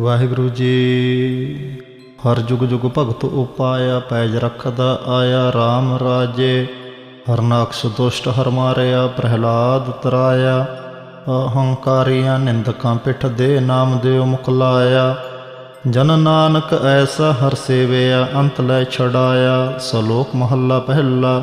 ਵਾਹਿਗੁਰੂ ਜੀ, ਹਰ ਜੁਗ ਜੁਗ ਭਗਤ ਉਪਾਇਆ ਪੈਜ ਰੱਖਦਾ ਆਇਆ RAM ਰਾਜੇ ਹਰਨਾਕਸ਼ ਦੁਸ਼ਟ ਹਰ ਮਾਰਿਆ, ਪ੍ਰਹਿਲਾਦ ਤਰਾਇਆ, ਅਹੰਕਾਰੀਆਂ ਨਿੰਦਕਾਂ ਪਿੱਠ ਦੇ ਨਾਮ ਦਿਓ ਮੁਕਲਾਇਆ ਜਨ ਨਾਨਕ ਐਸਾ ਹਰ ਸੇਵਿਆ, ਅੰਤ ਲੈ ਛੜਾਇਆ ਸਲੋਕ ਮਹੱਲਾ ਪਹਿਲਾ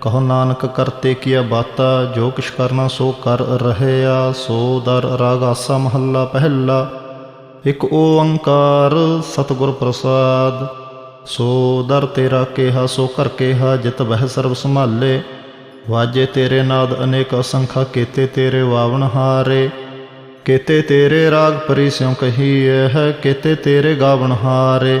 ਕਹੋ ਨਾਨਕ ਕਰਤੇ ਕੀਆ ਬਾਤਾ, ਜੋ ਕਿਛ ਕਰਨਾ ਸੋ ਕਰ ਰਹਿਆ, ਸੋ ਦਰ ਰਾਗ ਆਸਾ ਮਹੱਲਾ ਪਹਿਲਾ। ਇਕ ਓੰਕਾਰ ਸਤਿਗੁਰ ਪ੍ਰਸਾਦ, ਸੋ ਦਰ ਤੇਰਾ ਕਿਹਾ, ਸੋ ਕਰ ਕਿਹਾ, ਜਿਤ ਬਹਿ ਸਰਬ ਸੰਭਾਲੇ। ਵਾਜੇ ਤੇਰੇ ਨਾਦ ਅਨੇਕ ਅਸੰਖਾ, ਕੀਤੇ ਤੇਰੇ ਵਾਵਨ ਹਾਰੇ। ਕੀਤੇ ਤੇਰੇ ਰਾਗ ਪਰੀ ਸਿਉ ਹੈ, ਕੀਤੇ ਤੇਰੇ ਗਾਵਨ ਹਾਰੇ।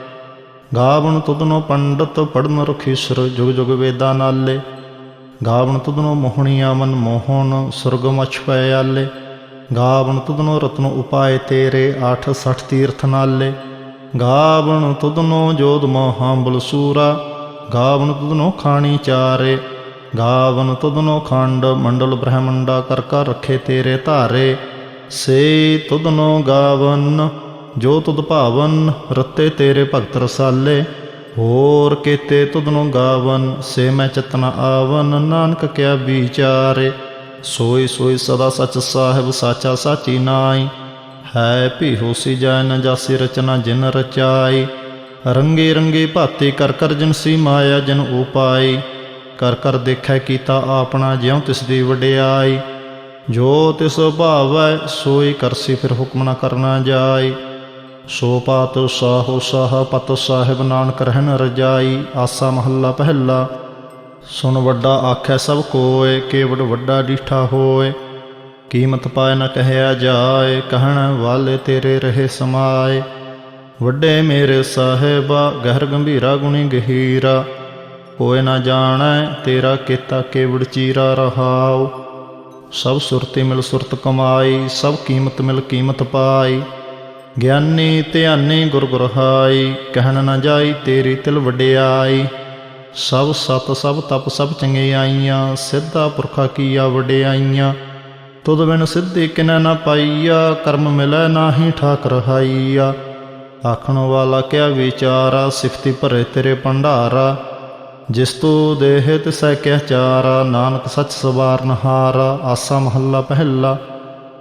ਗਾਵਣ ਤੁਧਨੋ ਪੰਡਤ ਪੜਨ ਰਖੀਸਰ, ਜੁਗ ਜੁਗ ਵੇਦਾ ਨਾਲੇ। ਗਾਵਣ ਤੁਧਨੋ ਮੋਹਣੀਆ ਮਨ ਮੋਹਣ ਸੁਰਗ ਮਛ ਪੈ ਆਲੇ। ਗਾਵਣ ਤੁਧਨੋ ਰਤਨ ਉਪਾਏ ਤੇਰੇ 860 ਤੀਰਥ ਨਾਲੇ। ਗਾਵਣ ਤੁਧਨੋ ਜੋਧ ਮਹਾਂਬਲ ਸੂਰਾ। ਗਾਵਣ ਤੁਧਨੋ ਖਾਣੀ ਚਾਰੇ। ਗਾਵਨ ਤੁਧਨੋ ਖੰਡ, ਮੰਡਲ ਬ੍ਰਹਮੰਡਾ ਕਰ ਕਰ ਰੱਖੇ ਤੇਰੇ ਧਾਰੇ। ਸੇ ਤੁਧਨੋ ਗਾਵਨ ਜੋ ਤੁਧ ਭਾਵਨ, ਰਤੇ ਤੇਰੇ ਭਗਤ ਰਸਾਲੇ, ਹੋਰ ਕੀਤੇ ਤੁਧਨੋ ਗਾਵਨ, ਸੇ ਮੈਂ ਚਤਨਾ ਆਵਨ, ਨਾਨਕ ਕਿਆ ਵਿਚਾਰੇ। ਸੋਈ ਸੋਈ ਸਦਾ ਸਚ ਸਾਹਿਬ, ਸਾਚਾ ਸਾਚੀ ਨਾਈ ਹੈ ਭੀ ਹੋਸੀ ਜਾਇ ਨ ਜਾਸੀ ਰਚਨਾ ਜਿਨ ਰਚਾਈ। ਰੰਗੇ ਰੰਗੇ ਭਾਤੇ ਕਰ ਕਰ ਜਿਨਸੀ ਮਾਇਆ ਜਿਨ ਉਪਾਈ। ਕਰ ਕਰ ਦੇਖੈ ਕੀਤਾ ਆਪਣਾ ਜਿਉ ਤਿਸ ਦੀ ਵਡਿਆਈ। ਜੋ ਤਿਸ ਭਾਵੈ, ਸੋਈ ਕਰਸੀ ਫਿਰ ਹੁਕਮ ਨ ਕਰਨਾ ਜਾਈ। ਸੋ ਪਾਤ ਸਾਹੋ ਸਾਹ ਪਤ ਸਾਹਿਬ ਨਾਨਕ ਰਹਿਣ ਰਜਾਈ, ਆਸਾ ਮਹੱਲਾ ਪਹਿਲਾ। ਸੁਣ ਵੱਡਾ ਆਖੈ ਸਭ ਕੋਏ, ਕੇਵੜ ਵੱਡਾ ਡੀਠਾ ਹੋਏ। ਕੀਮਤ ਪਾਏ ਨ ਕਹਿਆ ਜਾਏ, ਕਹਿਣ ਵਾਲੇ ਤੇਰੇ ਰਹੇ ਸਮਾਏ। ਵੱਡੇ ਮੇਰੇ ਸਾਹਿਬਾ, ਗਹਿਰ ਗੰਭੀਰਾ ਗੁਣੀ ਗਹੀਰਾ। ਕੋਏ ਨਾ ਜਾਣੈ ਤੇਰਾ ਕੀਤਾ ਕੇਵੜ ਚੀਰਾ ਰਹਾਉ। ਸਭ ਸੁਰਤੀ ਮਿਲ ਸੁਰਤ ਕਮਾਈ, ਸਭ ਕੀਮਤ ਮਿਲ ਕੀਮਤ ਪਾਈ। ਗਿਆਨੀ ਧਿਆਨੀ ਗੁਰ ਗੁਰਹਾਈ ਕਹਿਣ ਨਾ ਜਾਈ ਤੇਰੀ ਤਿਲ ਵਡਿਆਈ। ਸਭ ਸਤ ਸਭ ਤਪ ਸਭ ਚੰਗੇ ਆਈਆਂ, ਸਿੱਧਾ ਪੁਰਖਾ ਕੀਆ ਵਡਿਆਈਆਂ। ਤੁਧ ਬਿਨ ਸਿੱਧੀ ਕਿਨੈ ਨਾ ਪਾਈਆ, ਕਰਮ ਮਿਲੈ ਨਾਹੀ ਠਾਕ ਰਹਾਈਆ ਆਖਣ ਵਾਲਾ ਕਿਆ ਵਿਚਾਰਾ, ਸਿਫਤੀ ਭਰੇ ਤੇਰੇ ਭੰਡਾਰਾ। ਜਿਸ ਤੂੰ ਦੇਹ ਤਿਸੈ ਕਿਆ ਚਾਰਾ, ਨਾਨਕ ਸੱਚ ਸਵਾਰਨ ਹਾਰਾ, ਆਸਾ ਮਹੱਲਾ ਪਹਿਲਾ।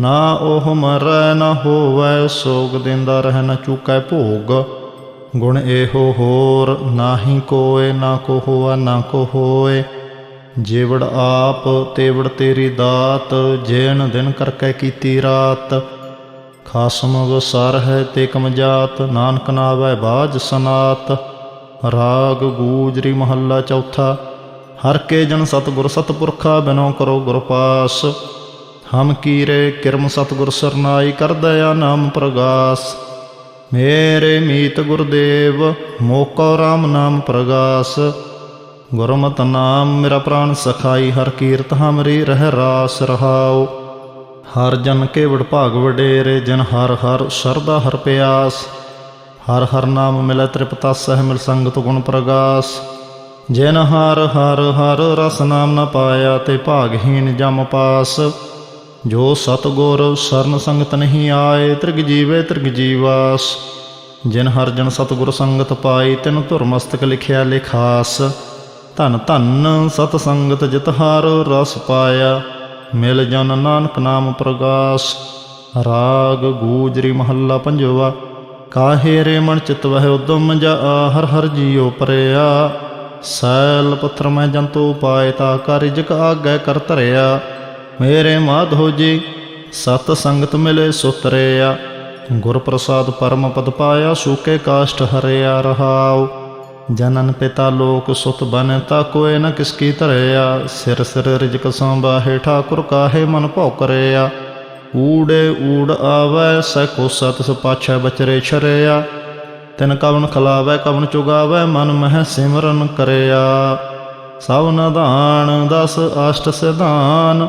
ਨਾ ਉਹ ਮਰੈ, ਨਾ ਹੋਵੈ, ਸੋਗ ਦਿੰਦਾ ਰਹਿ, ਨਾ ਚੁਕੈ ਭੋਗ। ਗੁਣ ਇਹੋ ਹੋਰ, ਨਾਹੀ ਕੋਏ, ਨਾ ਕੋ ਹੋਆ, ਨਾ ਕੋ ਹੋਏ। ਜੇਵੜ ਆਪ, ਤੇਵੜ ਤੇਰੀ ਦਾਤ ਜੇਨ ਦਿਨ ਕਰਕੇ ਕੀਤੀ ਰਾਤ। ਖਾਸਮ ਵਸਾਰ ਹੈ ਤੇ ਕਮਜਾਤ ਨਾਨਕ ਨਾਵੈ ਬਾਜ ਸਨਾਤ। ਰਾਗ ਗੂਜਰੀ ਮਹੱਲਾ ਚੌਥਾ, ਹਰ ਕੇ ਜਨ ਸਤਿਗੁਰ ਸਤਪੁਰਖਾ, ਬਿਨੋ ਕਰੋ ਗੁਰ ਪਾਸ। ਹਮ ਕੀਰੇ ਕਿਰਮ ਸਤਿਗੁਰ ਸਰਨਾਈ ਕਰ ਦਇਆ ਨਾਮ ਪ੍ਰਗਾਸ। ਮੇਰੇ ਮੀਤ ਗੁਰਦੇਵ, ਮੋਕੋ ਰਾਮ ਨਾਮ ਪ੍ਰਗਾਸ। ਗੁਰਮਤਿ ਨਾਮ ਮੇਰਾ ਪ੍ਰਾਨ ਸਖਾਈ, ਹਰ ਕੀਰਤ ਹਮਰੀ ਰਹਿ ਰਾਸ ਰਹਾਉ। ਹਰ ਜਨ ਕੇ ਵਡ ਭਾਗ ਵਡੇਰੇ, ਜਨ ਹਰ ਹਰ ਸਰਦਾ ਹਰ ਪਿਆਸ। ਹਰ ਹਰ ਨਾਮ ਮਿਲੈ ਤ੍ਰਿਪਤਾ ਸਹਿ ਮਿਲ ਸੰਗਤ ਗੁਣ ਪ੍ਰਗਾਸ। ਜਿਨ ਹਰ ਹਰ ਹਰ ਰਸ ਨਾਮ ਨ ਪਾਇਆ, ਤੇ ਭਾਗਹੀਨ ਜਮ ਪਾਸ। ਜੋ ਸਤਗੁਰ ਸਰਨ ਸੰਗਤ ਨਹੀਂ ਆਏ, ਤ੍ਰਿਗ ਜੀਵੇ ਤ੍ਰਿਗ ਜੀਵਾਸ। ਜਿਨ ਹਰ ਜਨ ਸਤਗੁਰ ਸੰਗਤ ਪਾਈ ਤਿਨ ਧੁਰ ਮਸਤਕ ਲਿਖਿਆ ਲਿਖਾਸ। ਧਨ ਧਨ ਸਤ ਸੰਗਤ ਜਿਤ ਹਰ ਰਸ ਪਾਇਆ, ਮਿਲ ਜਨ ਨਾਨਕ ਨਾਮ ਪ੍ਰਗਾਸ। ਰਾਗ ਗੂਜਰੀ ਮਹੱਲਾ ਪੰਜਵਾ, ਕਾਹੇ ਰੇ ਮਨ ਚਿਤ ਵਹਿ ਉਦਮ ਜਾ ਹਰ ਹਰ ਜੀਉ ਪਰਿਆ। ਸੈਲ ਪੱਥਰ ਮੈਂ ਜੰਤੂ ਪਾਏ, ਤਾ ਕਰ ਜਿਕ ਆਗੈ ਕਰ ਧਰਿਆ। ਮੇਰੇ ਮਾਧੋ ਜੀ, ਸਤ ਸੰਗਤ ਮਿਲੇ ਸੁਤਰਿਆ। ਗੁਰ ਪ੍ਰਸਾਦ ਪਰਮ ਪਦ ਪਾਇਆ, ਸੂਕੇ ਕਾਸ਼ਟ ਹਰਿਆ ਰਹਾਉ। ਜਨਨ ਪਿਤਾ ਲੋਕ ਸੁਤ ਬਨ, ਤਾ ਕੋਏ ਨ ਕਿਸ ਕੀ ਧਰਿਆ। ਸਿਰ ਸਿਰ ਰਿਜਕ ਸੰਬਾਹੇ ਠਾਕੁਰ ਕਾਹੇ ਮਨ ਭਉ ਕਰਿਆ ਊੜੇ ਊੜ ਆਵੈ ਸੈ ਸਤ ਸੁਪਾਛੈ ਬਚਰੇ ਛਰਿਆ। ਤਿਨ ਕਵਨ ਖਲਾਵੈ ਕਵਨ ਚੁਗਾਵੈ, ਮਨ ਮਹਿ ਸਿਮਰਨ ਕਰਿਆ। ਸਭ ਨਦਾਨ ਦਸ ਅਸ਼ਟ ਸਿਧਾਨ।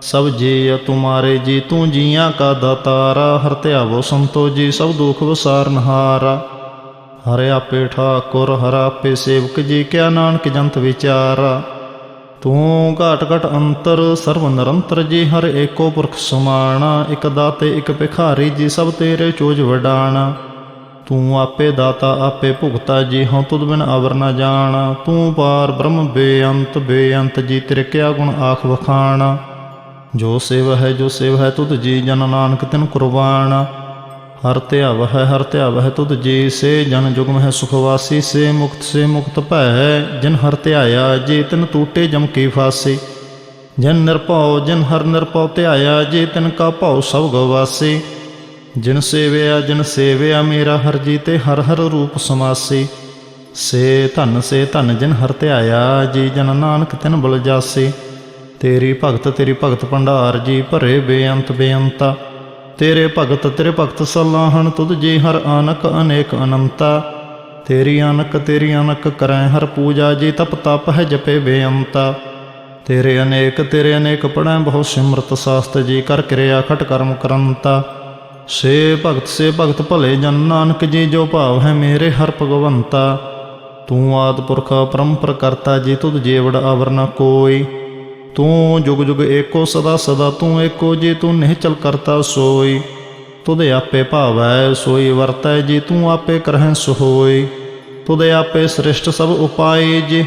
ਸਭ ਜੀ ਤੁਮਾਰੇ ਜੀ, ਤੂੰ ਜੀਆਂ ਕਾ ਦਾਤਾਰਾ, ਹਰ ਧਿਆਵੋ ਸੰਤੋ ਜੀ, ਸਭ ਦੁਖ ਵਿਸਾਰਨਹਾਰਾ ਹਰਿ। ਆਪੇ ਠਾਕੁਰ, ਹਰ ਆਪੇ ਸੇਵਕ ਜੀ, ਕਿਆ ਨਾਨਕ ਜੰਤ ਵਿਚਾਰਾ। ਤੂੰ ਘਾਟ ਘਟ ਅੰਤਰ, ਸਰਵ ਨਿਰੰਤਰ ਜੀ, ਹਰ ਏਕੋ ਪੁਰਖ ਸਮਾਣਾ, ਇਕ ਦਾਤੇ, ਇਕ ਭਿਖਾਰੀ ਜੀ, ਸਭ ਤੇਰੇ ਚੋਜ ਵਡਾਣਾ। ਤੂੰ ਆਪੇ ਦਾਤਾ, ਆਪੇ ਭੁਗਤਾ ਜੀ, ਹਉ ਤੁਧ ਬਿਨ ਅਵਰ ਨਾ ਜਾਣਾ। ਤੂੰ ਪਾਰ ਬ੍ਰਹਮ ਬੇਅੰਤ ਬੇਅੰਤ ਜੀ, ਤੇਰੇ ਕਿਆ ਗੁਣ ਆਖ ਵਖਾਣਾ। ਜੋ ਸੇਵ ਹੈ, ਜੋ ਸੇਵ ਹੈ, ਤੁਧ ਜੀ ਜਨ ਨਾਨਕ ਤਿਨ ਕੁਰਬਾਨ। ਹਰ ਧਿਆਵ ਹੈ, ਹਰ ਧਿਆਵ ਹੈ, ਤੁਧ ਜੀ ਸੇ ਜਨ ਜੁਗਮ ਹੈ ਸੁਖਵਾਸੀ ਸੇ ਮੁਕਤ ਸੇ ਮੁਕਤ ਭੈ ਜਿਨ ਹਰ ਧਿਆਇਆ, ਜੇ ਤਿਨ ਟੂਟੇ ਜਮ ਕੀ ਫਾਸੀ। ਜਿਨ ਨਿਰਭਉ, ਜਿਨ ਹਰ ਨਿਰਭਉ ਧਿਆਇਆ, ਜੇ ਤਿਨ ਕਾ ਭਉ ਸਭ ਗਵਾਸੀ। ਜਿਨ ਸੇਵਿਆ ਜਿਨ ਸੇਵਿਆ, ਮੇਰਾ ਹਰ ਜੀ ਤੇ ਹਰ ਹਰ ਰੂਪ ਸਮਾਸੀ। ਸੇ ਧਨ ਸੇ ਧਨ ਜਿਨ ਹਰ ਧਿਆਇਆ, ਜੀ ਜਨ ਨਾਨਕ ਤਿਨ ਬਲ ਜਾਸੀ। ਤੇਰੀ ਭਗਤ ਤੇਰੀ ਭਗਤ ਭੰਡਾਰ ਜੀ ਭਰੇ ਬੇਅੰਤ ਬੇਅੰਤਾ। ਤੇਰੇ ਭਗਤ ਤੇਰੇ ਭਗਤ ਸਲਾਹਣ ਤੁਧ ਜੀ ਹਰ ਅਨਕ ਅਨੇਕ ਅਨੰਤਾ। ਤੇਰੀ ਆਨਕ ਤੇਰੀ ਆਨਕ ਕਰੈ ਹਰ ਪੂਜਾ ਜੀ ਤਪ ਤਪ ਹੈ ਜਪੇ ਬੇਅੰਤਾ। ਤੇਰੇ ਅਨੇਕ ਤੇਰੇ ਅਨੇਕ ਪੜੈ ਬਹੁ ਸਿਮਰਤ ਸਾਸਤ ਜੀ ਕਰ ਕਿਰਿਆ ਖਟ ਕਰਮ ਕਰੰਤਾ। ਸੇ ਭਗਤ ਸੇ ਭਗਤ ਭਲੇ ਜਨ ਨਾਨਕ ਜੀ ਜੋ ਭਾਵ ਹੈ ਮੇਰੇ ਹਰ ਭਗਵੰਤਾ। ਤੂੰ ਆਦ ਪੁਰਖ ਪਰੰਪਰ ਕਰਤਾ ਜੀ ਤੁਧ ਜੀਵੜ ਅਵਰ ਨ ਕੋਈ। ਤੂੰ ਜੁਗ ਜੁਗ ਏਕੋ ਸਦਾ ਸਦਾ ਤੂੰ ਏਕੋ ਜੀ ਤੂੰ ਨਿਹਚਲ ਕਰਤਾ ਸੋਈ। ਤੁਧ ਆਪੇ ਭਾਵੈ ਸੋਈ ਵਰਤੈ ਜੀ ਤੂੰ ਆਪੇ ਕਰਹਿ ਸੁਹੋਈ ਤੁਧ ਆਪੇ ਸ੍ਰਿਸ਼ਟ ਸਭ ਉਪਾਏ ਜੇ,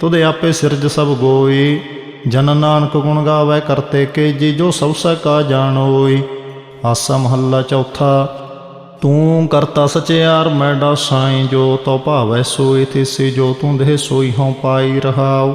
ਤੁਧ ਆਪੇ ਸਿਰਜ ਸਭ ਗੋਈ। ਜਨ ਨਾਨਕ ਗੁਣ ਗਾਵੈ ਕਰਤੇ ਕੇ ਜੀ ਜੋ ਸਭ ਸੈ ਕਾ ਜਾਣੋਈ। ਆਸਾ ਮਹੱਲਾ ਚੌਥਾ, ਤੂੰ ਕਰਤਾ ਸਚਿਆਰ ਮੈਡਾ ਸਾਈਂ ਜੋ ਤੋ ਭਾਵੈ ਸੋਈ ਤਿਸੀ ਜੋ ਤੂੰ ਦੇਹ ਸੋਈ ਹਉ ਪਾਈ ਰਹਾਓ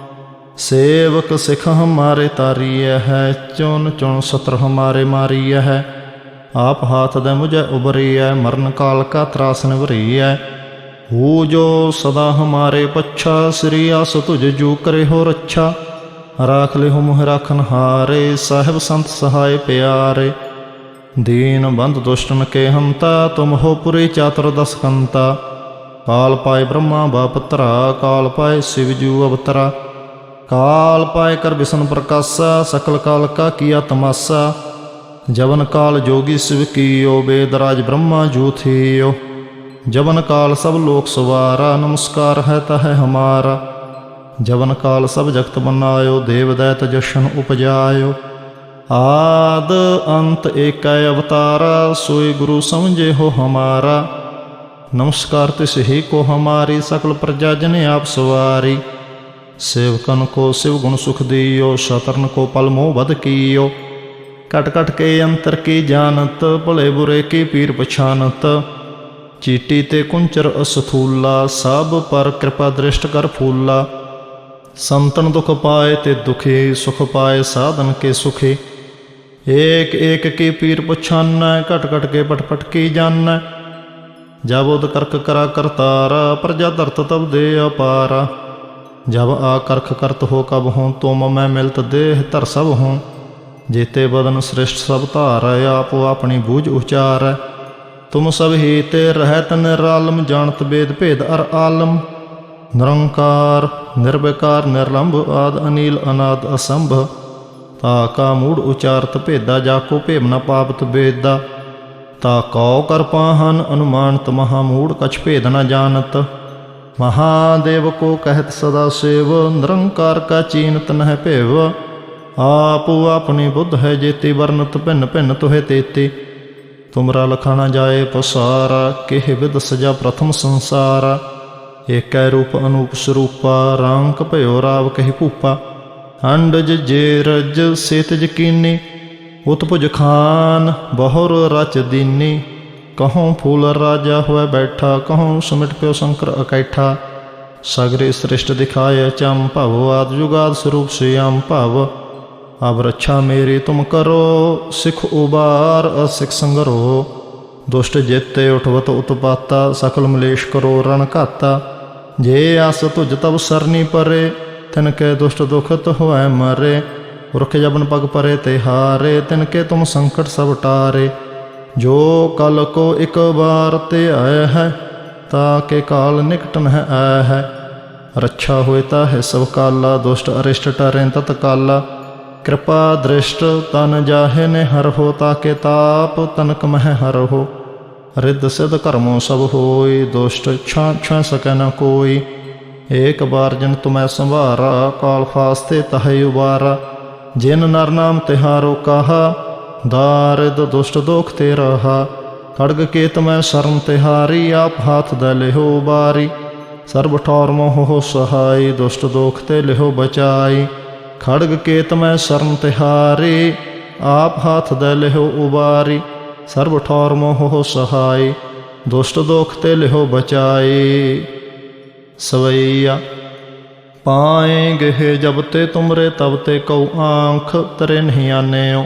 ਸੇਵਕ ਸਿਖ ਹਮਾਰੇ ਤਾਰੀਐ ਹੈ ਚੁਣ ਚੁਣ ਸਤਰ ਹਮਾਰੇ ਮਾਰੀਐ ਹੈ। ਆਪ ਹਾਥ ਦੇ ਮੁਝੇ ਉਬਰੀਐ ਮਰਨ ਕਾਲ ਕਾ ਤਰਾਸ ਨਿਵਰੀਐ। ਹੋ ਜੋ ਸਦਾ ਹਮਾਰੇ ਪੱਛਾ, ਸ੍ਰੀ ਅਸ ਤੁਝ ਜੂ ਕਰੇ ਹੋ ਰੱਛਾ। ਰਾਖ ਲਿਹੁ ਮੁਹ ਰਾਖਨ ਹਾਰੇ, ਸਾਹਿਬ ਸੰਤ ਸਹਾਇ ਪਿਆਰੇ। ਦੀਨ ਬੰਦ ਦੁਸ਼ਟਨ ਕੇ ਹਮਤਾ ਤੁਮ ਹੋ ਪੁਰੀ ਚਾਤਰ ਦਸ ਕੰਤਾ। ਕਾਲ ਪਾਏ ਬ੍ਰਹਮਾ ਬਾਪਤਰਾ ਕਾਲ ਪਾਏ ਸਿਵ ਜੂ ਅਵਤਰਾ। ਕਾਲ ਪਾਏ ਕਰ ਬਿਸ਼ਨ ਪ੍ਰਕਾਸ਼ਾ, ਸਕਲ ਕਾਲ ਕਾ ਕੀਆ ਤਮਾਸਾ ਜਵਨ ਕਾਲ ਜੋਗੀ ਸਿਵ ਕੀਓ, ਬੇਦਰਾਜ ਬ੍ਰਹਮਾ ਜੂ ਥੀਓ ਜਵਨ ਕਾਲ ਸਭ ਲੋਕ ਸਵਾਰਾ, ਨਮਸਕਾਰ ਹੈ ਤਹ ਹਮਾਰਾ। ਜਵਨ ਕਾਲ ਸਭ ਜਗਤ ਬਨਾਇਓ ਦੇਵ ਦੈਤ ਜਸ਼ਨ ਉਪਜਾਇਓ। ਆਦ ਅੰਤ ਏਕੈ ਅਵਤਾਰਾ ਸੋਈ ਗੁਰੂ ਸਮਝੇ ਹੋ ਹਮਾਰਾ। ਨਮਸਕਾਰ ਤਿਸ ਹੀ ਕੋ ਹਮਾਰੀ, ਸਕਲ ਪ੍ਰਜਾ ਜਨ ਆਪ ਸਵਾਰੀ। ਸੇਵਕਨ ਕੋ ਸਿਵ ਗੁਣ ਸੁਖ ਦੀਓ, ਸ਼ਤਰਨ ਕੋ ਪਲ ਮੋਹ ਬਦ ਕੀਓ। ਕਟ ਕਟ ਕੇ ਅੰਤਰ ਕੀ ਜਾਣਤ, ਭਲੇ ਬੁਰੇ ਕੀ ਪੀਰ ਪਛਾਨਤ। ਚੀਟੀ ਤੇ ਕੁੰਚਰ ਅਸਥੂਲਾ, ਸਭ ਪਰ ਕਿਰਪਾ ਦ੍ਰਿਸ਼ਟ ਕਰ ਫੂਲਾ। ਸੰਤਨ ਦੁਖ ਪਾਏ ਤੇ ਦੁਖੀ, ਸੁਖ ਪਾਏ ਸਾਧਨ ਕੇ ਸੁਖੀ। ਏਕ ਏਕ ਕੀ ਪੀਰ ਪਛਾਨੈ, ਘਟ ਘਟ ਕੇ ਪਟ ਪਟ ਕੀ ਜਾਣੈ। ਜਬ ਉਦ ਕਰਕ ਕਰਾ ਕਰਤਾਰਾ, ਪ੍ਰਜਾ ਧਰਤ ਤਬ ਦੇ ਅਪਾਰਾ। ਜਬ ਆ ਕਰਖ ਕਰਤ ਹੋ ਕਬ ਹੂੰ ਤੁਮ ਮੈਂ ਮਿਲਤ ਦੇਹ ਧਰ ਸਭ ਹੂੰ। ਜੀਤੇ ਬਦਨ ਸ੍ਰਿਸ਼ਟ ਸਭ ਧਾਰੈ ਆਪੋ ਆਪਣੀ ਬੂਝ ਉਚਾਰੈ ਤੁਮ ਸਭ ਹੀ ਤੇ ਰਹਿਤ ਨਿਰਾਲਮ, ਜਾਣਤ ਬੇਦ ਭੇਦ ਅਰ ਆਲਮ। ਨਿਰੰਕਾਰ, ਨਿਰਵਿਕਾਰ, ਨਿਰਲੰਭ ਆਦ ਅਨੀਲ ਅਨਾਦ ਅਸੰਭ। ਤਾ ਕਾ ਮੂੜ ਉਚਾਰਤ ਭੇਦਾ, ਜਾ ਕੋ ਭੇਮ ਨ ਪਾਪਤ ਬੇਦਾ। ਤਾ ਕਉ ਕਰ ਪਾਹਨ, ਅਨੁਮਾਨਤ ਮਹਾ ਮੂੜ ਕਛ ਭੇਦ ਨ ਜਾਣਤ ਮਹਾਦੇਵ ਕੋ ਕਹਿਤ ਸਦਾ ਸੇਵ, ਨਿਰੰਕਾਰ ਕਾ ਚੀਨਤ ਨਹਿ ਭੇਵ। ਆਪੋ ਆਪਣੀ ਬੁੱਧ ਹੈ ਜੇਤੀ, ਵਰਨਤ ਭਿੰਨ ਭਿੰਨ ਤੋਹਿ ਤੇਤੀ। ਤੁਮਰਾ ਲਖਾਣਾ ਜਾਏ ਪਸਾਰਾ, ਕਿਹ ਵਿਦ ਸਜਾ ਪ੍ਰਥਮ ਸੰਸਾਰਾ। ਏਕੈ ਰੂਪ ਅਨੂਪ ਸਰੂਪਾ ਰੰਗ ਭਇਓ ਰਾਵ ਕਹਿ ਭੂਪਾ। ਅੰਡਜ ਜੇ ਰਜ, ਸੇਤਜ ਕੀਨੀ, ਉਤਪੁਜ ਖਾਨ, ਬਹੁਰ ਰਚ ਦੀਨੀ। ਕਹੋਂ ਫੂਲ ਰਾਜਾ ਹੋਇ ਬੈਠਾ, ਕਹੋਂ ਸਮਿਟ ਪਿਓ ਸ਼ੰਕਰ ਇਕੈਠਾ। ਸਗਰੇ ਸ੍ਰਿਸ਼ਟ ਦਿਖਾਇ ਚੰ ਭਵ, ਆਦ ਜੁਗਾਦ ਸਰੂਪ ਸਿਆਮ ਭਵ। ਅਬ ਰੱਛਾ ਮੇਰੀ ਤੁਮ ਕਰੋ, ਸਿਖ ਉਬਾਰ ਅਸਿਖ ਸੰਗਰੋ। ਦੁਸ਼ਟ ਜੇਤੇ ਉਠਵਤ ਉਤਪਾਤਾ, ਸਕਲ ਮਲੇਸ਼ ਕਰੋ ਰਣ ਘਾਤਾ। ਜੇ ਆਸ ਤੁਜ ਤਬ ਸਰਨੀ ਪਰੇ, ਤਿਨ ਕੇ ਦੁਸ਼ਟ ਦੁਖਤ ਹੋਐ ਮਰੇ। ਰੁਖ ਜਬਨ ਪਗ ਪਰੇ ਤੇ ਹਾਰੇ, ਤਿਨ ਕੇ ਤੁਮ ਸੰਕਟ ਸਭ ਟਾਰੇ। ਜੋ ਕਲ ਕੋ ਇਕ ਵਾਰ ਤੇ ਆਇ ਹੈ, ਤਾ ਕੇ ਕਾਲ ਨਿਕਟਨ ਹੈ ਆਇ ਹੈ। ਰੱਛਾ ਹੋਏ ਤਾ ਹੈ ਸਭ ਕਾਲਾ, ਦੁਸ਼ਟ ਅਰਿਸ਼ਟ ਟਰੈ ਤਤ ਕਾਲਾ। ਕਿਰਪਾ ਦ੍ਰਿਸ਼ਟ ਤਨ ਜਾਹੇ ਨੇ ਹਰ ਹੋ, ਤਾ ਕੇ ਤਾਪ ਤਨਕ ਮਹਿ ਹਰ ਹੋ। ਰਿੱਧ ਸਿਧ ਕਰਮੋ ਸਭ ਹੋਈ, ਦੁਸ਼ਟ ਛਾਂ ਛਾਂ ਸਕੈ ਨ ਕੋਈ। ਏਕ ਬਾਰ ਜਨ ਤੁਮੈ ਸੰਭਾਰਾ ਕਾਲ ਫਾਸਤੇ ਤਹੈ ਉਬਾਰਾ। ਜਿਨ ਨਰ ਨਾਮ ਤਿਹਾਰੋ ਕਹਾ ਦਾਰਿਦ ਦੁਸ਼ਟ ਦੋਖ ਤੇ ਰਹਾ। ਖੜਗ ਕੇਤ ਮੈਂ ਸ਼ਰਨ ਤਿਹਾਰੀ ਆਪ ਹਾਥ ਦੇ ਲਿਹੋ ਬਾਰੀ। ਸਰਬ ਠੌਰ ਮੋਹ ਸਹਾਈ, ਦੁਸ਼ਟ ਦੋਖ ਤੇ ਲਿਹੋ ਬਚਾਈ। ਖੜਗ ਕੇਤ ਮੈਂ ਸ਼ਰਨ ਤਿਹਾਰੀ ਆਪ ਹਾਥ ਦੇ ਲਿਹੋ ਉਬਾਰੀ। ਸਰਬ ਠੌਰ ਮੋਹ ਸਹਾਈ, ਦੁਸ਼ਟ ਦੋਖ ਤੇ ਲਿਹੋ ਬਚਾਈ। ਸਵਈਆ, ਪਾਏ ਗਹਿ ਜਬ ਤੇ ਤੁਮਰੇ ਤਬ ਤੇ ਕਉ ਆਂਖ, ਤਰੇ ਨਹੀਂ ਆਨਿਓ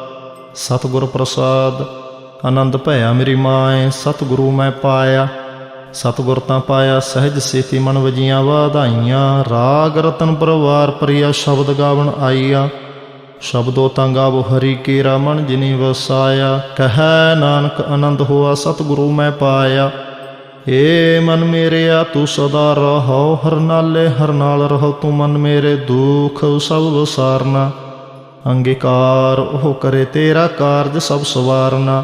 ਸਤਿਗੁਰ ਪ੍ਰਸਾਦ, ਆਨੰਦ ਭਇਆ ਮੇਰੀ ਮਾਏ, ਸਤਿਗੁਰੂ ਮੈਂ ਪਾਇਆ। ਸਤਿਗੁਰ ਤਾਂ ਪਾਇਆ, ਸਹਿਜ ਸੇਤੀ ਮਨ ਵਜੀਆਂ ਵਾਧਾਈਆਂ। ਰਾਗ ਰਤਨ ਪਰਵਾਰ ਪ੍ਰਿਆ ਸ਼ਬਦ ਗਾਵਣ ਆਈਆ ਸ਼ਬਦੋ ਤਾਂ ਗਾਵ ਹਰੀ ਕੇਰਾ ਮਨ ਜਿਨੀ ਵਸਾਇਆ। ਕਹੈ ਨਾਨਕ ਆਨੰਦ ਹੋਆ, ਸਤਿਗੁਰੂ ਮੈਂ ਪਾਇਆ। ਏ ਮਨ ਮੇਰਿਆ, ਤੂੰ ਸਦਾ ਰਹੋ ਹਰ ਨਾਲੇ ਹਰ ਨਾਲ ਰਹੋ ਤੂੰ ਮਨ ਮੇਰੇ ਦੁਖ ਸਭ ਵਸਾਰਨਾ। ਅੰਗੀਕਾਰ, ਉਹ ਕਰੇ ਤੇਰਾ ਕਾਰਜ ਸਭ ਸਵਾਰਨਾ।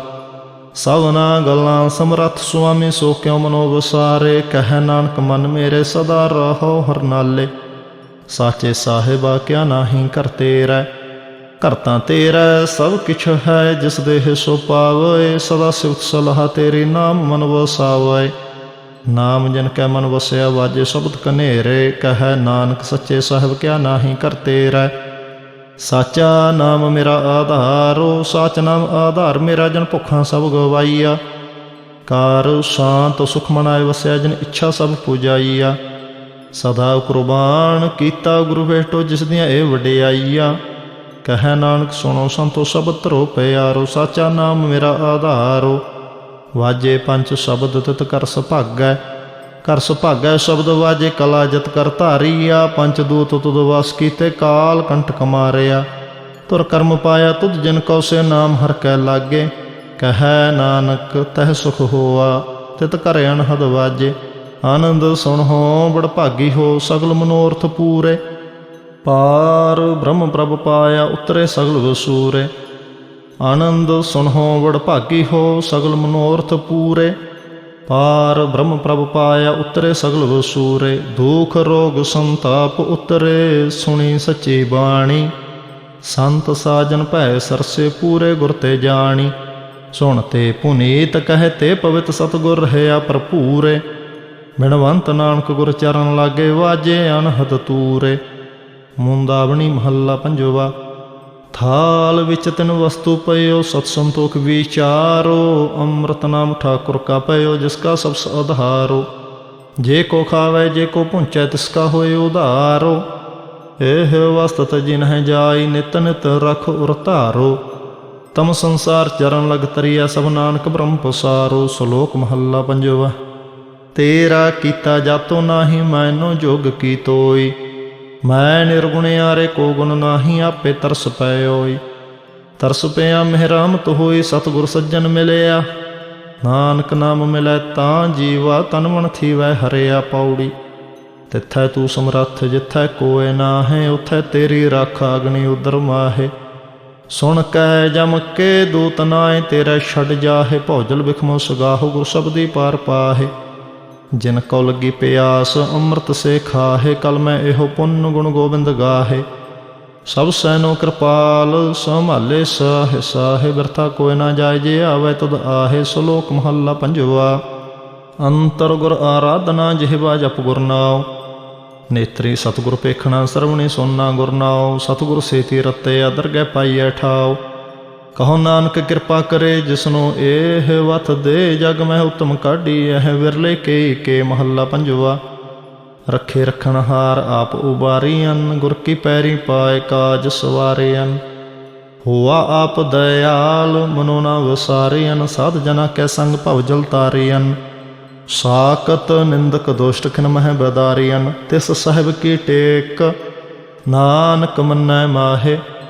ਸਭਨਾ ਗੱਲਾਂ, ਸਮਰੱਥ, ਸੁਆਮੀ, ਸੋ ਕਿਉ ਮਨੋ ਵਸਾਰੇ ਕਹਿ ਨਾਨਕ, ਮਨ ਮੇਰੇ ਸਦਾ ਰਹੋ ਹਰ ਨਾਲੇ। ਸਾਚੇ ਸਾਹਿਬਾ, ਕਿਆ ਨਾਹੀ ਕਰ ਤੇਰਾ? ਕਰਤਾ ਤੇਰਾ, ਸਭ ਕਿਛ ਹੈ, ਜਿਸ ਦੇਹ ਸੋ ਪਾਵੇ। ਸਦਾ ਸਿਫਤ ਸਲਾਹ ਤੇਰੀ ਨਾਮ ਮਨ ਵਸਾਵੇ। ਨਾਮ ਜਨ ਕੈ ਮਨ ਵਸਿਆ, ਵਾਜੇ ਸ਼ਬਦ ਕਨੇਰੇ ਕਹੈ ਨਾਨਕ, ਸੱਚੇ ਸਾਹਿਬ, ਕਿਆ ਨਾਹੀ ਕਰ ਤੇਰਾ? ਸਾਚਾ ਨਾਮ ਮੇਰਾ ਆਧਾਰੋ ਸਾਚ ਨਾਮ ਆਧਾਰ ਮੇਰਾ ਜਨ ਭੁੱਖਾਂ ਸਭ ਗਵਾਈਆ। ਕਾਰ ਸ਼ਾਂਤ ਸੁਖ ਵਸਿਆ ਜਨ ਇੱਛਾ ਸਭ ਪੁਜਾਈਆ। ਸਦਾ ਕੁਰਬਾਨ ਕੀਤਾ ਗੁਰੂ ਭੇਟੋ ਜਿਸ ਦੀਆਂ ਇਹ ਵਡਿਆਈਆ। ਕਹੈ ਨਾਨਕ ਸੁਣੋ ਸੰਤੋ ਸਭ ਧਰੋ ਪਿਆਰੋ, ਸਾਚਾ ਨਾਮ ਮੇਰਾ ਆਧਾਰੋ। ਵਾਜੇ ਪੰਜ ਸ਼ਬਦ ਤਿਤ ਕਰ ਸੁਭਾਗੈ ਕਰ ਸੁਭਾਗੈ ਸ਼ਬਦ ਵਾਜੇ, ਕਲਾ ਜਤ ਕਰ ਧਾਰੀਆ ਪੰਜ ਦੂਤ ਤੁਦ ਵਾਸ ਕੀਤੇ, ਕਾਲ ਕੰਟਕ ਮਾਰਿਆ ਤੁਰ ਕਰਮ ਪਾਇਆ ਤੁਧ ਜਿਨ ਕਉ ਸੇ ਨਾਮ, ਹਰ ਕੈ ਲਾਗੇ। ਕਹੈ ਨਾਨਕ, ਤਹਿ ਸੁਖ ਹੋਆ, ਤਿਤ ਕਰ ਅਨਹਦ ਵਾਜੇ। ਆਨੰਦ ਸੁਣੋ ਬੜ ਭਾਗੀ ਹੋ, ਸਗਲ ਮਨੋਰਥ ਪੂਰੇ। ਪਾਰ ਬ੍ਰਹਮ ਪ੍ਰਭ ਪਾਇਆ, ਉਤਰੇ ਸਗਲ ਵਸੂਰੇ। ਆਨੰਦ ਸੁਣੋ ਵਡ ਭਾਗੀ ਹੋ, ਸਗਲ ਮਨੋਰਥ ਪੂਰੇ। ਪਾਰ ਬ੍ਰਹਮ ਪ੍ਰਭ ਪਾਇਆ ਉਤਰੇ ਸਗਲ ਵਸੂਰੇ ਦੁਖ ਰੋਗ ਸੰਤਾਪ ਉਤਰੇ ਸੁਣੀ ਸੱਚੀ ਬਾਣੀ ਸੰਤ ਸਾਜਨ ਭੈ ਸਰਸੇ ਪੂਰੇ ਗੁਰ ਤੇ ਜਾਣੀ ਸੁਣ ਤੇ ਪੁਨੀਤ ਕਹਤੇ ਪਵਿੱਤ ਸਤਗੁਰ ਰਹਿਆ ਭਰਪੂਰੇ ਮਿਣਵੰਤ ਨਾਨਕ ਗੁਰ ਚਰਨ ਲਾਗੇ ਵਾਜੇ ਅਨਹਦ ਤੂਰੇ ਮੁੰਦਾਵਣੀ ਮਹੱਲਾ ਪੰਜਵਾ ਥਾਲ ਵਿੱਚ ਤਿਨ ਵਸਤੂ ਪਇਓ, ਸਤ ਸੰਤੋਖ ਵਿਚਾਰੋ, ਅੰਮ੍ਰਿਤ ਨਾਮ ਠਾਕੁਰ ਕਾ ਪਇਓ, ਜਿਸ ਕਾ ਸਭ ਆਧਾਰੋ ਜੇ ਕੋ ਖਾਵੇ, ਜੇ ਕੋ ਪੁੰਚੈ ਤਿਸ ਕਾ ਹੋਏ ਉਧਾਰੋ। ਇਹ ਵਸਤਤ ਜਿਨ ਹੈ ਜਾਈ, ਨਿਤ ਨਿਤ ਰਖ ਉਰ ਧਾਰੋ ਤਮ ਸੰਸਾਰ ਚਰਨ ਲਗ ਤਰੀਆ ਸਭ ਨਾਨਕ ਬ੍ਰਹਮ ਪਸਾਰੋ। ਸ਼ਲੋਕ ਮਹੱਲਾ ਪੰਜਵਾ। ਤੇਰਾ ਕੀਤਾ ਜਾਤੋ ਨਾਹੀ, ਮੈਨੋ ਜੋਗ ਕੀ ਤੋਈ। ਮੈਂ ਨਿਰਗੁਣਿਆਰੇ ਕੋ ਗੁਣ ਨਾਹੀ ਆਪੇ ਤਰਸ ਪਏ ਹੋਈ ਤਰਸ ਪਿਆ ਮਿਹਰਾਮਤ ਹੋਈ ਸਤਿਗੁਰ ਸੱਜਣ ਮਿਲਿਆ। ਨਾਨਕ ਨਾਮ ਮਿਲੈ ਤਾਂ ਜੀਵਾ ਤਨ ਮਨ ਥੀਵੈ ਹਰਿਆ ਪੌੜੀ। ਤਿੱਥੈ ਤੂੰ ਸਮਰੱਥ ਜਿੱਥੈ ਕੋਏ ਨਾਹੇ, ਉਥੈ ਤੇਰੀ ਰੱਖ ਅਗਨੀ ਉਦਰ ਮਾਹੇ। ਸੁਣ ਕੈ ਜਮ ਕੇ ਦੂਤ ਨਾਏ ਤੇਰਾ ਛੱਡ ਜਾਹੇ, ਭੌਜਲ ਬਿਖਮੋ ਸਗਾਹੋ ਗੁਰ ਸਬਦੀ ਪਾਰ ਪਾਹੇ। ਜਿਨ ਕਉ ਲੱਗੀ ਪਿਆਸ, ਅੰਮ੍ਰਿਤ ਸੇ ਖਾਹੇ ਕਲ ਮੈਂ ਇਹੋ ਪੁੰਨ ਗੁਣ ਗੋਬਿੰਦ ਗਾਹੇ। ਸਭ ਸੈਨੋ ਕਿਰਪਾਲ, ਸੰਭਾਲੇ ਸਾਹਿ, ਸਾਹੇ, ਬਿਰਥਾ ਕੋਇ ਨਾ ਜਾਏ, ਜੇ ਆਵੇ ਤਦ ਆਹੇ, ਸ਼ਲੋਕ ਮਹੱਲਾ ਪੰਜਵਾ। ਅੰਤਰ ਗੁਰ ਆਰਾਧਨਾ ਜਿਹਵਾ ਜਪ ਗੁਰ ਨਾਉ। ਨੇਤਰੀ ਸਤਿਗੁਰ ਪੇਖਣਾ ਸਰਵਣੀ ਸੋਨਾ ਗੁਰ ਨਾਉ। ਸਤਿਗੁਰ ਸੇਤੀ ਰਤੇ ਅਦਰ ਗੈ ਪਾਈਐ ਠਾਉ। ਕਹੋ ਨਾਨਕ ਕਿਰਪਾ ਕਰੇ ਜਿਸਨੂੰ ਇਹ ਵਤ ਦੇ ਜਗ ਮੈਂ ਉਤਮ ਕਾਢੀ, ਇਹ ਵਿਰਲੇ ਕੇ ਕੇ ਮਹੱਲਾ ਪੰਜਵਾ। ਰੱਖੇ ਰਖਣ ਹਾਰ ਆਪ ਉਬਾਰੀਅਨ ਗੁਰ ਕੀ ਪੈਰੀ ਪਾਏ ਕਾਜ ਸਵਾਰਿਅਨ ਹੋਆ ਆਪ ਦਇਆਲ, ਮਨੋ ਨਾ ਵਸਾਰਿਅਨ ਸਾਧ ਜਨਾ ਕੈ ਸੰਗ ਭਵ ਜਲ ਤਾਰਿਅਨ ਸਾਕਤ ਨਿੰਦਕ ਦੋਸ਼ਟ ਖਿਨ ਮਹਿ ਬਦਾਰਿਅਨ ਤਿਸ ਸਹਿਬ ਕੀ ਟੇਕ, ਨਾਨਕ ਮੰਨੈ ਮਾਹੇ।